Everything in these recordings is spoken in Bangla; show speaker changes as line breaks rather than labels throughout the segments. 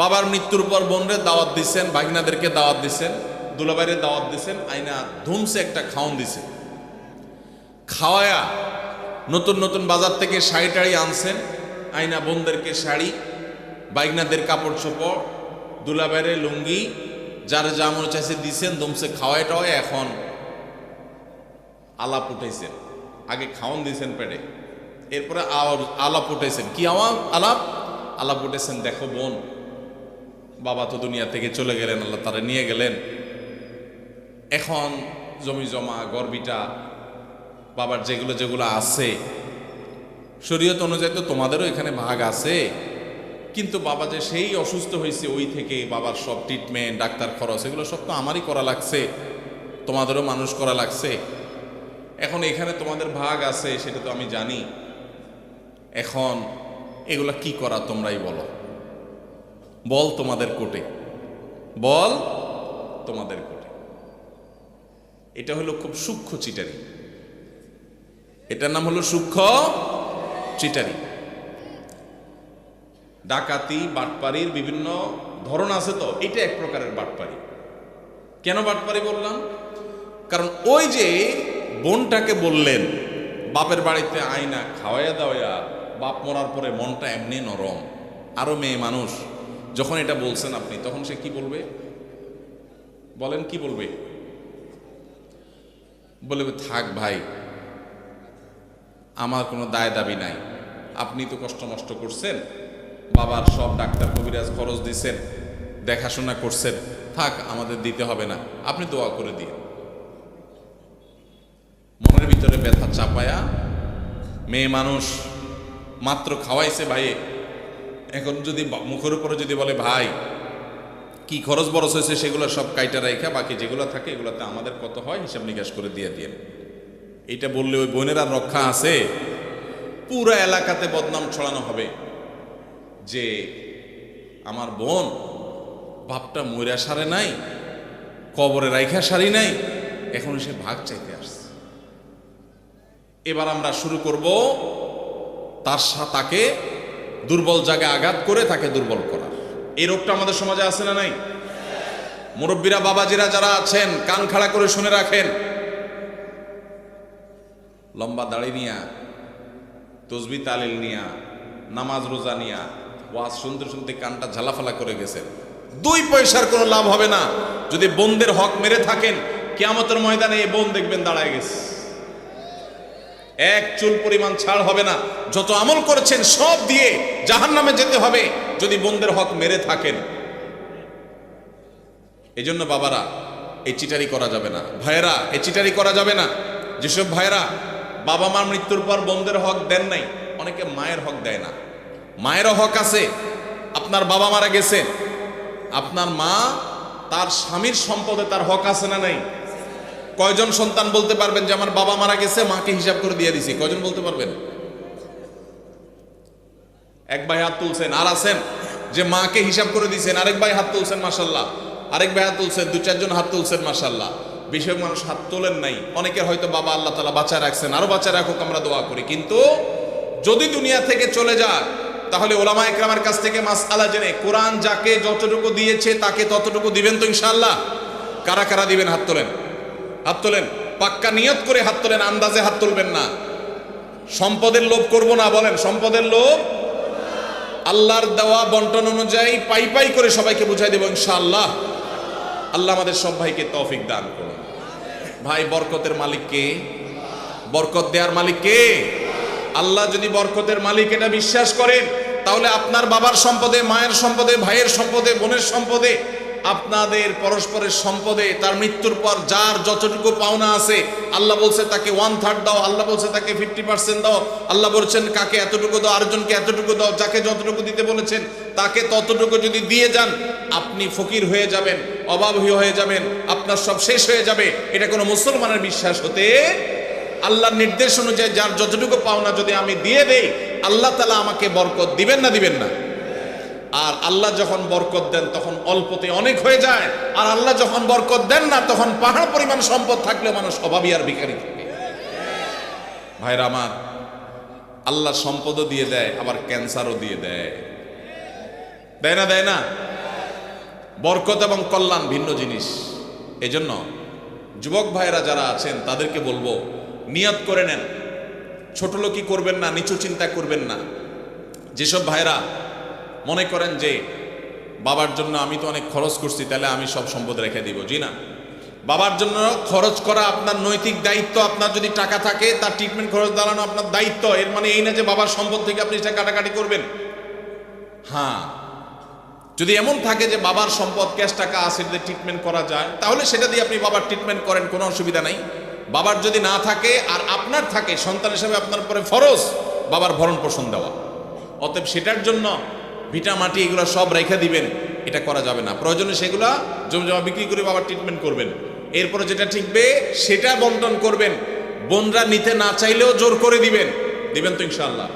বাবার মৃত্যুর পর বোনরে দাওয়াত দিচ্ছেন ভাগিনাদেরকে দাওয়াত দিছেন দুলাবাইরে দাওয়াত দিচ্ছেন আইনা ধুমসে একটা খাওন দিছে। খাওয়ায়া নতুন নতুন বাজার থেকে শাড়ি টাড়ি আনছেন, আইনা বোনদেরকে শাড়ি বাইগনাদের কাপড় চোপড় দুলাবাইরে লুঙ্গি, যার যা মনে চাইছে দিছেন দমসে খাওয়াই টাওয়াই এখন আলাপ উঠাইছেন। আগে খাওয়ান দিয়েছেন পেটে, এরপরে আলাপ উঠেছেন কি আওয়াজ? আলাপ? আলাপ উঠেছেন দেখো বোন বাবা তো দুনিয়া থেকে চলে গেলেন, আল্লাহ তারা নিয়ে গেলেন। এখন জমি জমা গর্বিটা বাবার যেগুলো যেগুলো আছে, শরীয়ত অনুযায়ী তো তোমাদেরও এখানে ভাগ আছে। কিন্তু বাবা যে সেই অসুস্থ হয়েছে, ওই থেকে বাবার সব ট্রিটমেন্ট ডাক্তার খরচ, এগুলো সব তো আমারই করা লাগছে। তোমাদেরও মানুষ করা লাগছে। এখন এখানে তোমাদের ভাগ আছে, সেটা তো আমি জানি। এখন এগুলা কি করা তোমরাই বলো। বল তোমাদের কোটে। বল তোমাদের কোটে। এটা হলো খুব সূক্ষ্ম চিটারি। এটার নাম হলো সূক্ষ্ম চিটারি। ডাকাতি বাটপারির বিভিন্ন ধরন আছে তো, এটা এক প্রকারের বাটপারি কেন বাটপারি বললাম? কারণ ওই যে বোনটাকে বললেন, বাপের বাড়িতে আয়না খাওয়াইয়া দাওয়াইয়া বাপ মরার পরে মনটা এমনি নরম, আরও মেয়ে মানুষ। যখন এটা বলছেন আপনি, তখন সে কি বলবে? বলেন, কি বলবে? বলবে, থাক ভাই, আমার কোনো দায় দাবি নাই। আপনি তো কষ্ট মষ্ট করছেন, বাবার সব ডাক্তার কবিরাজ খরচ দিছেন, দেখাশোনা করছেন। থাক, আমাদের দিতে হবে না, আপনি দোয়া করে দিন। মনের ভিতরে ব্যথা চাপায়া মেয়ে মানুষ মাত্র খাওয়াইছে ভাইয়ে। এখন যদি মুখের উপরে যদি বলে, ভাই, কি খরচ বরচ হয়েছে সেগুলো সব কাইটা রেখা বাকি যেগুলো থাকে এগুলোতে আমাদের কত হয়, হিসাব নিকাশ করে দিয়ে দিন এইটা বললে ওই বোনের আর রক্ষা আছে? পুরো এলাকাতে বদনাম ছড়ানো হবে যে আমার বোন বাপটা ময়রা সারে নাই, কবরে রাইখা সারি নাই, এখন সে ভাগ চাইতে আসছে। এবার আমরা শুরু করব তার সা- তাকে দুর্বল জায়গায় আঘাত করে তাকে দুর্বল করা। এই রোগটা আমাদের সমাজে আছে না নাই? মুরব্বীরা, বাবাজিরা যারা আছেন, কান খাড়া করে শুনে রাখেন। লম্বা দাড়ি নিয়া, তসবি তালিল নিয়া, নামাজ রোজা নিয়া, ওয়াজ শুনতে শুনতে কানটা ঝালাফালা করে গেছেন দুই পয়সার কোনো লাভ হবে না। যদি বোনদের হক মেরে থাকেন, কেয়ামতের ময়দানে এই বোন দেখবেন দাঁড়ায় গেছে। এক চুল পরিমাণ ছাড় হবে না। যত আমল করেছেন সব দিয়ে জাহান নামে যেতে হবে, যদি বোনদের হক মেরে থাকেন। এই জন্য বাবারা, এই চিটারি করা যাবে না। ভাইয়েরা, এই চিটারি করা যাবে না। যেসব ভাইয়েরা বাবা মার মৃত্যুর পর বোনদের হক দেন নাই, অনেকে মায়ের হক দেয় না। মায়েরও হক আছে, আপনার বাবা মারা গেছে আপনার মা তার স্বামীর সম্পদে তার হক আছে না নাই? কয়জন সন্তান বলতে পারবেন যে আমার বাবা মারা গেছে, মাকে হিসাব করে দিয়ে দিছি? কয়জন বলতে পারবেন? এক ভাই হাত তুলছেন, আর আছেন যে মাকে হিসাব করে দিয়েছেন আরেক ভাই হাত তুলছেন মাসাল্লাহ আরেক ভাই হাত তুলছেন, দু চারজন হাত তুলছেন মাসাল্লাহ বেশিরভাগ মানুষ হাত তোলেন নাই। অনেকের হয়তো বাবা আল্লাহ তালা বাঁচা রাখছেন, আরও বাঁচা রাখুক, আমরা দোয়া করি। কিন্তু যদি দুনিয়া থেকে চলে যায় তাহলে ওলামা একরামের কাছ থেকে মাস আলা জেনে, কোরআন যাকে যতটুকু দিয়েছে, তাকে ততটুকু দিবেন তো ইনশাল্লাহ কারা কারা দিবেন হাত তোলেন? হাত তোলেন। পাক্কা নিয়ত করে হাত তোলেন, আন্দাজে হাত তুলবেন না। সম্পদের লোভ করব না, বলেন, সম্পদের লোভ? আল্লাহর দেওয়া বন্টন অনুযায়ী পাই পাই করে সবাইকে বুঝাই দেব, ইনশাআল্লাহ। আল্লাহ আমাদের সব ভাইকে তৌফিক দান করুন। ভাই, বরকতের মালিক কে? বরকত দেওয়ার মালিক কে? আল্লাহ যদি বরকতের মালিক, এটা বিশ্বাস করেন, তাহলে আপনার বাবার সম্পদে, মায়ের সম্পদে, ভাইয়ের সম্পদে, বোনের সম্পদে আপনাদের পরস্পরের সম্পদে তার মৃত্যুর পর যার যতটুকু পাওনা আছে, আল্লাহ বলছে তাকে ওয়ান থার্ড দাও, আল্লাহ বলছে তাকে ফিফটি পার্সেন্ট দাও, আল্লাহ বলছেন কাকে এতটুকু দাও, আরেকজনকে এতটুকু দাও, যাকে যতটুকু দিতে বলেছেন, তাকে ততটুকু যদি দিয়ে যান, আপনি ফকির হয়ে যাবেন অভাবী হয়ে যাবেন, আপনার সব শেষ হয়ে যাবে। এটা কোনো মুসলমানের বিশ্বাস হতে আল্লাহর নির্দেশ অনুযায়ী যার যতটুকু পাওনা যদি আমি দিয়ে দেই, আল্লাহ তালা আমাকে বরকত দিবেন না দিবেন না। আর আল্লাহ যখন বরকত দেন, তখন অল্পতে অনেক হয়ে যায়। আর আল্লাহ যখন বরকত দেন না, তখন পাহাড় পরিমাণ সম্পদ থাকলে মানুষ অভাবী আর ভিখারি থাকে। ভাইরা আমার, আল্লাহ সম্পদও দিয়ে দেয়, আবার ক্যান্সারও দিয়ে দেয়। দেয় না দেয় না? বরকত এবং কল্যাণ ভিন্ন জিনিস। এজন্য যুবক ভাইয়েরা যারা আছেন, তাদেরকে বলব, নিয়ত করে নেন। ছোট লোকই করবেন না, নিচু চিন্তা করবেন না। যেসব ভাইরা মনে করেন যে বাবার জন্য আমি তো অনেক খরচ করছি, তাহলে আমি সব সম্পদ রেখে দিব, জি না? বাবার জন্য খরচ করা আপনার নৈতিক দায়িত্ব, আপনার যদি টাকা থাকে, তার ট্রিটমেন্ট খরচ দাঁড়ানো আপনার দায়িত্ব। এর মানে এই না যে বাবার সম্পদ থেকে আপনি সেটা কাটাকাটি করবেন। হ্যাঁ। যদি এমন থাকে যে বাবার সম্পদ, ক্যাশ টাকা আছে যদি ট্রিটমেন্ট করা যায়, তাহলে সেটা দিয়ে আপনি বাবার ট্রিটমেন্ট করেন, কোনো অসুবিধা নাই। বাবার যদি না থাকে, আর আপনার থাকে, সন্তান হিসেবে আপনার উপরে ফরজ, বাবার ভরণ পোষণ দেওয়া। অতএব সেটার জন্য ভিটা, মাটি, এগুলো সব রেখে দিবেন, এটা করা যাবে না। প্রয়োজনে সেগুলা জমি জমা বিক্রি করে বাবার ট্রিটমেন্ট করবেন। এরপরে যেটা ঠিকবে, সেটা বন্টন করবেন। বোনরা নিতে না চাইলেও জোর করে দিবেন। দিবেন তো ইনশাআল্লাহ।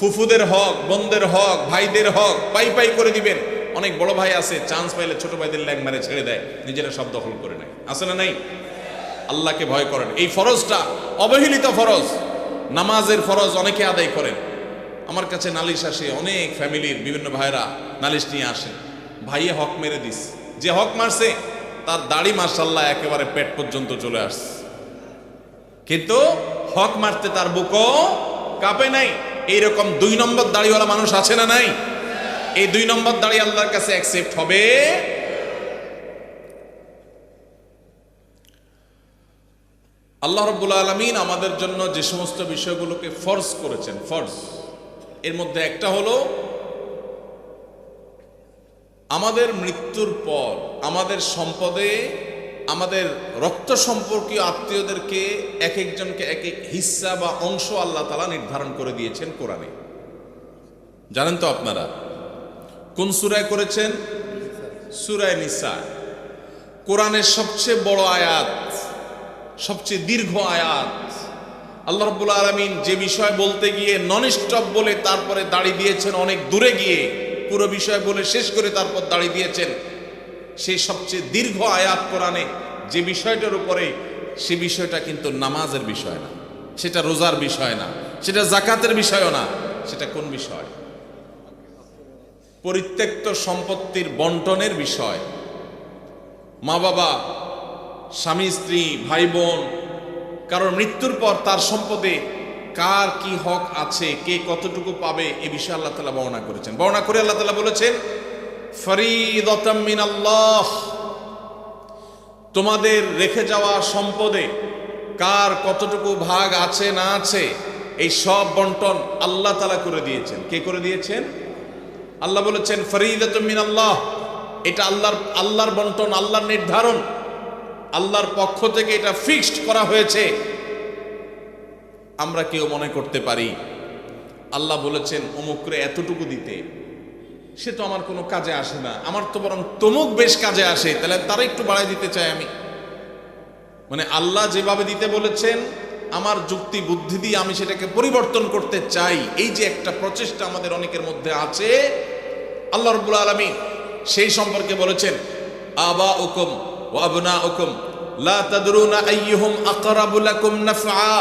ফুফুদের হক, বোনদের হক, ভাইদের হক, পাই পাই করে দিবেন। অনেক বড় ভাই আছে চান্স পাইলে ছোট ভাইদের ল্যাং মারে ছেড়ে দেয়, নিজেরা সব দখল করে নেয়। আছে না নাই? আল্লাহকে ভয় করেন। এই ফরজটা অবহেলিত ফরজ। নামাজের ফরজ অনেকে আদায় করেন। আমার কাছে নালিশ আসে, অনেক ফ্যামিলির বিভিন্ন ভাইরা নালিশ নিয়ে আসে। ভাইয়ে হক মেরে দিস। যে হক মারছে, তার দাড়ি মার্শাল্লাহ একেবারে পেট পর্যন্ত চলে আসছে। কিন্তু হক মারতে তার বুকও কাঁপে নাই। এইরকম দুই নম্বর দাড়িওয়ালা মানুষ আছে না নাই? এই দুই নম্বর দাড়ি আল্লাহর কাছে অ্যাকসেপ্ট হবে। আল্লাহ রব্বুল আলমিন আমাদের জন্য যে সমস্ত বিষয়গুলোকে ফর্স করেছেন ফর্স এর মধ্যে একটা হলো, আমাদের মৃত্যুর পর আমাদের সম্পদে, আমাদের রক্ত সম্পর্কীয় আত্মীয়দেরকে এক একজনকে এক এক হিস্সা বা অংশ আল্লাহ তালা নির্ধারণ করে দিয়েছেন কোরআনে। জানেন তো আপনারা? কোন সুরায় করেছেন? সুরায় নিসা। কোরআনের সবচেয়ে বড় আয়াত, সবচেয়ে দীর্ঘ আয়াত আল্লাহ রব্বুল আলমিন যে বিষয় বলতে গিয়ে নন স্টপ বলে তারপরে দাড়ি দিয়েছেন অনেক দূরে গিয়ে, পুরো বিষয় বলে শেষ করে তারপর দাড়ি দিয়েছেন। সেই সবচেয়ে দীর্ঘ আয়াত কোরআনে যে বিষয়টার উপরে, সে বিষয়টা কিন্তু নামাজের বিষয় না। সেটা রোজার বিষয় না। সেটা জাকাতের বিষয়ও না। সেটা কোন বিষয়? পরিত্যক্ত সম্পত্তির বন্টনের বিষয়। মা বাবা স্বামী স্ত্রী ভাই বোন কারণ মৃত্যুর পর তার সম্পদে কার কি হক আছে, কে কতটুকু পাবে, এ বিষয়ে আল্লাহ তালা বর্ণনা করেছেন। বর্ণনা করে আল্লাহ তালা বলেছেন মিনাল্লাহ। তোমাদের রেখে যাওয়া সম্পদে কার কতটুকু ভাগ আছে, না আছে, এই সব বন্টন আল্লাহ তালা করে দিয়েছেন। কে করে দিয়েছেন? আল্লাহ বলেছেন, ফরিদতাম মিনাল্লাহ। এটা আল্লাহর আল্লাহর বন্টন, আল্লাহর নির্ধারণ। আল্লাহর পক্ষ থেকে এটা ফিক্সড করা হয়েছে। আমরা কেউ মনে করতে পারি, আল্লাহ বলেছেন, অমুকরে এতটুকু দিতে। সে তো আমার কোনো কাজে আসে না। আমার তো বরং তমুক বেশ কাজে আসে। তাহলে তারা একটু বাড়াই দিতে চাই আমি। মানে আল্লাহ যেভাবে দিতে বলেছেন, আমার যুক্তি বুদ্ধি দিয়ে আমি সেটাকে পরিবর্তন করতে চাই। এই যে একটা প্রচেষ্টা আমাদের অনেকের মধ্যে আছে, আল্লাহ রব্বুল আলমী সেই সম্পর্কে বলেছেন আবা উকুম উকুম লা তাদরুনা আইয়ুহুম আকরাবু লাকুম নাফআ।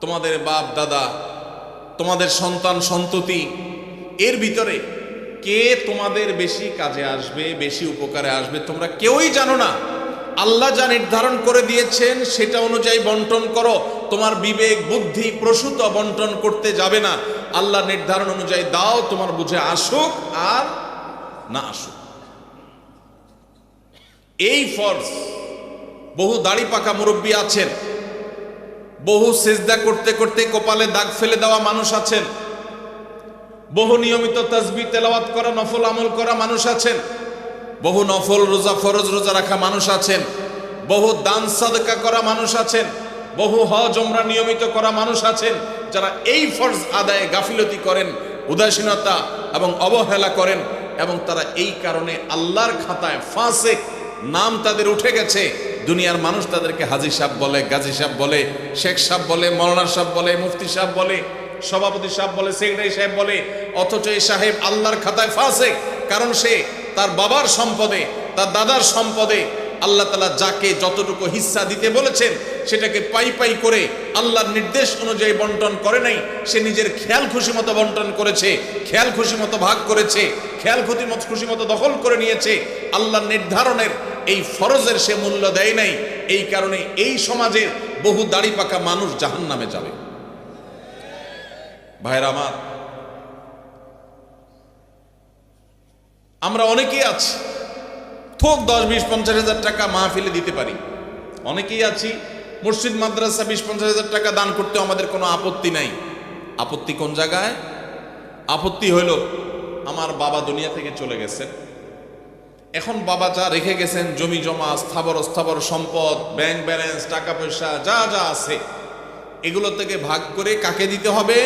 তোমাদের বাপ, দাদা, তোমাদের সন্তান, সন্ততি, এর ভিতরে কে তোমাদের বেশি কাজে আসবে, বেশি উপকারে আসবে, তোমরা কেউই জানো না। আল্লাহ যা নির্ধারণ করে দিয়েছেন, সেটা অনুযায়ী বন্টন করো। তোমার বিবেক, বুদ্ধি প্রসূত বন্টন করতে যাবে না। আল্লাহ নির্ধারণ অনুযায়ী দাও, তোমার বুঝে আসুক আর না আসুক। এই ফর্জ, বহু দাড়ি পাকা মুরব্বী আছেন, বহু সেজদা করতে করতে কপালে দাগ ফেলে দেওয়া মানুষ আছেন, বহু নিয়মিত তসবি তেলাওয়াত করা, নফল আমল করা মানুষ আছেন, বহু নফল রোজা, ফরজ রোজা রাখা মানুষ আছেন, বহু দান সাদকা করা মানুষ আছেন, বহু হজ ওমরা নিয়মিত করা মানুষ আছেন, যারা এই ফরজ আদায়ে গাফিলতি করেন, উদাসীনতা এবং অবহেলা করেন এবং তারা এই কারণে আল্লাহর খাতায় ফাঁসেক নাম তাদের উঠে গেছে। দুনিয়ার মানুষ তাদেরকে হাজি সাহ বলে, গাজী সাহ বলে, শেখ সাহ বলে, মৌলানা সাহ বলে, মুফতি সাহ বলে, সভাপতি সাহেব বলে, সেক্রেটারি সাহেব বলে, অথচ এই সাহেব আল্লাহর খাতায় ফাঁসে কারণ সে তার বাবার সম্পদে, তার দাদার সম্পদে আল্লাহ তালা যাকে যতটুকু হিস্সা দিতে বলেছেন, সেটাকে পাই পাই করে আল্লাহর নির্দেশ অনুযায়ী বন্টন করে নাই, সে নিজের খেয়াল খুশি মতো বন্টন করেছে, খেয়াল খুশি মতো ভাগ করেছে, খেয়াল খুশি মতো খুশি মতো দখল করে নিয়েছে, আল্লাহর নির্ধারণের এই ফরজের সে মূল্য দেয় নাই, এই কারণে এই সমাজের বহু দাড়ি পাকা মানুষ জাহান নামে যাবে। ভাইরা আমার, আমরা অনেকেই আছি থোক দশ, বিশ, পঞ্চাশ হাজার টাকা মাহফিলে দিতে পারি। অনেকেই আছি, মসজিদ, মাদ্রাসা, বিশ, পঞ্চাশ হাজার টাকা দান করতে আমাদের কোনো আপত্তি নাই। আপত্তি কোন জায়গায়? আপত্তি হইল, আমার বাবা দুনিয়া থেকে চলে গেছেন। এখন বাবা যা রেখে গেছেন, জমি, জমা, স্থাবর স্থাবর সম্পদ ব্যাংক ব্যালেন্স টাকা পয়সা, যা যা আছে, এগুলো থেকে ভাগ করে কাকে দিতে হবে?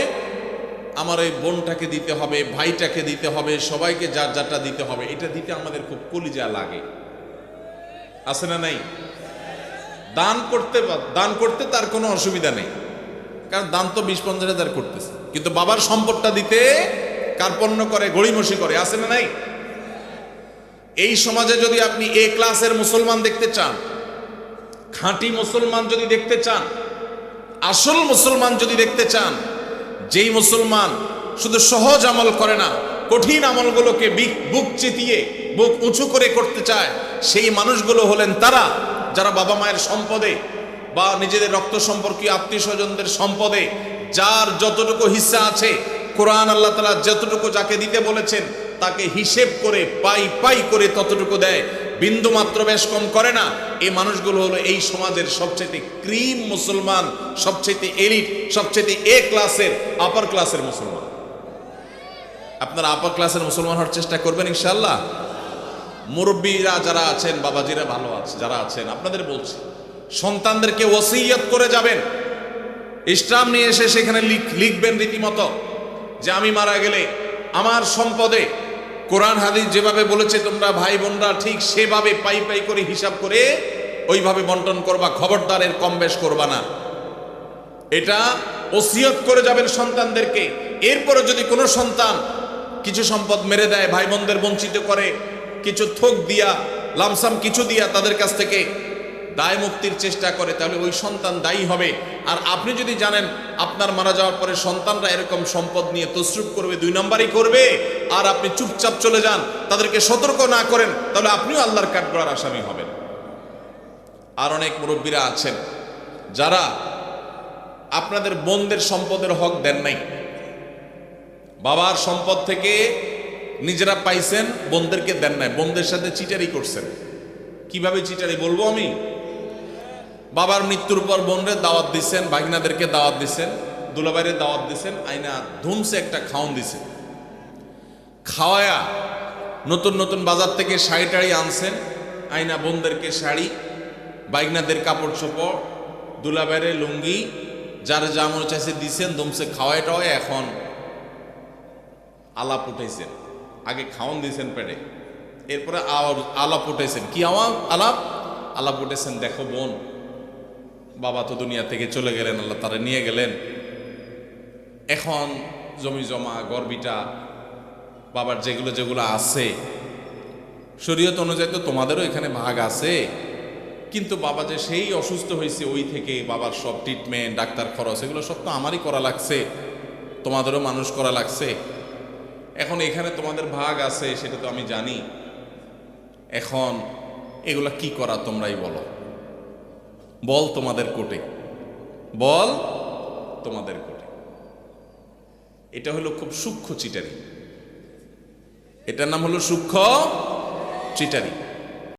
আমার ওই বোনটাকে দিতে হবে, ভাইটাকে দিতে হবে, সবাইকে যার যারটা দিতে হবে, এটা দিতে আমাদের খুব কলিজা লাগে। আছে না নাই? দান করতে দান করতে তার কোনো অসুবিধা নেই। কারণ দান তো বিশ পঞ্চাশ হাজার করতেছে। কিন্তু বাবার সম্পদটা দিতে কার্পণ্য করে, গড়িমসি করে, আছে না নাই? এই সমাজে যদি আপনি এ ক্লাসের মুসলমান দেখতে চান, খাঁটি মুসলমান যদি দেখতে চান, আসল মুসলমান যদি দেখতে চান যেই মুসলমান শুধু সহজ আমল করে না, কঠিন আমলগুলোকে বিক- চিতিয়ে, বুক উঁচু করে করতে চায়, সেই মানুষগুলো হলেন তারা যারা বাবা মায়ের সম্পদে বা নিজেদের রক্ত সম্পর্কীয় আত্মীয় স্বজনদের সম্পদে, যার যতটুকু হিস্সা আছে, কোরআন আল্লাহ তালা যতটুকু যাকে দিতে বলেছেন, তাকে হিসেব করে পাই পাই করে ততটুকু দেয়। বিন্দু মাত্র বেশ কম করে না। এই মানুষগুলো হলো এই সমাজের সবচেয়ে ক্রিম মুসলমান সবচেয়ে এলিট সবচেয়ে এ ক্লাসের, আপার ক্লাসের মুসলমান। আপনারা আপার ক্লাসের মুসলমান হওয়ার চেষ্টা করবেন ইনশাল্লাহ মুরব্বীরা যারা আছেন, বাবাজিরা ভালো আছে, যারা আছেন, আপনাদের বলছি, সন্তানদেরকে ওসিয়ত করে যাবেন। ইসলাম নিয়ে এসে সেখানে লিখ- লিখবেন রীতিমতো যে আমি মারা গেলে আমার সম্পদে কোরআন হাদিস যেভাবে বলেছে, তোমরা ভাই বোনরা ঠিক সেভাবে পাই পাই করে হিসাব করে ওইভাবে বন্টন করবা, খবরদারের কম বেশ করবা না। এটা ওসিয়ত করে যাবেন সন্তানদেরকে। এরপরে যদি কোনো সন্তান কিছু সম্পদ মেরে দেয়, ভাই বোনদের বঞ্চিত করে, কিছু থোক দিয়া, লামসাম কিছু দিয়া তাদের কাছ থেকে দায় মুক্তির চেষ্টা করে, তাহলে ওই সন্তান দায়ী হবে। আর আপনি যদি জানেন, আপনার মারা যাওয়ার পরে সন্তানরা এরকম সম্পদ নিয়ে তসরুপ করবে, দুই নম্বরই করবে, আর আপনি চুপচাপ চলে যান, তাদেরকে সতর্ক না করেন, তাহলে আপনিও আল্লাহর কাঠগড়ার আসামি হবেন। আর অনেক মুরব্বীরা আছেন, যারা আপনাদের বোনদের সম্পদের হক দেন নাই। বাবার সম্পদ থেকে নিজেরা পাইছেন, বোনদেরকে দেন নাই। বোনদের সাথে চিটারি করছেন। কীভাবে চিটারি বলব আমি? বাবার মৃত্যুর পর বোনরে দাওয়াত দিচ্ছেন ভাগিনাদেরকে দাওয়াত দিচ্ছেন দুলাবাইরে দাওয়াত দিচ্ছেন আইনা ধুমসে একটা খাওন দিছে। খাওয়ায়া নতুন নতুন বাজার থেকে শাড়ি টাড়ি আনছেন, আইনা বোনদেরকে শাড়ি বাইগনাদের কাপড় চোপড় দুলাবাইরে লুঙ্গি, যার যা মনে চাইছে দিছেন দমসে খাওয়াই টাওয়াই এখন আলাপ উঠেছেন আগে খাওয়ান দিয়েছেন পেটে, এরপরে আলাপ উঠেছেন কি আওয়াজ? আলাপ? আলাপ উঠেছেন দেখো বোন বাবা তো দুনিয়া থেকে চলে গেলেন, আল্লাহ তারা নিয়ে গেলেন। এখন জমি জমা গর্বিটা বাবার যেগুলো যেগুলো আছে, শরীয়ত অনুযায়ী তো তোমাদেরও এখানে ভাগ আছে। কিন্তু বাবা যে সেই অসুস্থ হয়েছে, ওই থেকে বাবার সব ট্রিটমেন্ট ডাক্তার খরচ, এগুলো সব তো আমারই করা লাগছে। তোমাদেরও মানুষ করা লাগছে। এখন এখানে তোমাদের ভাগ আছে, সেটা তো আমি জানি। এখন এগুলা কি করা তোমরাই বলো। বল তোমাদের কোটে। বল তোমাদের কোটে। এটা হলো খুব সূক্ষ্ম চিটারি। এটার নাম হলো সূক্ষ্ম চিটারি।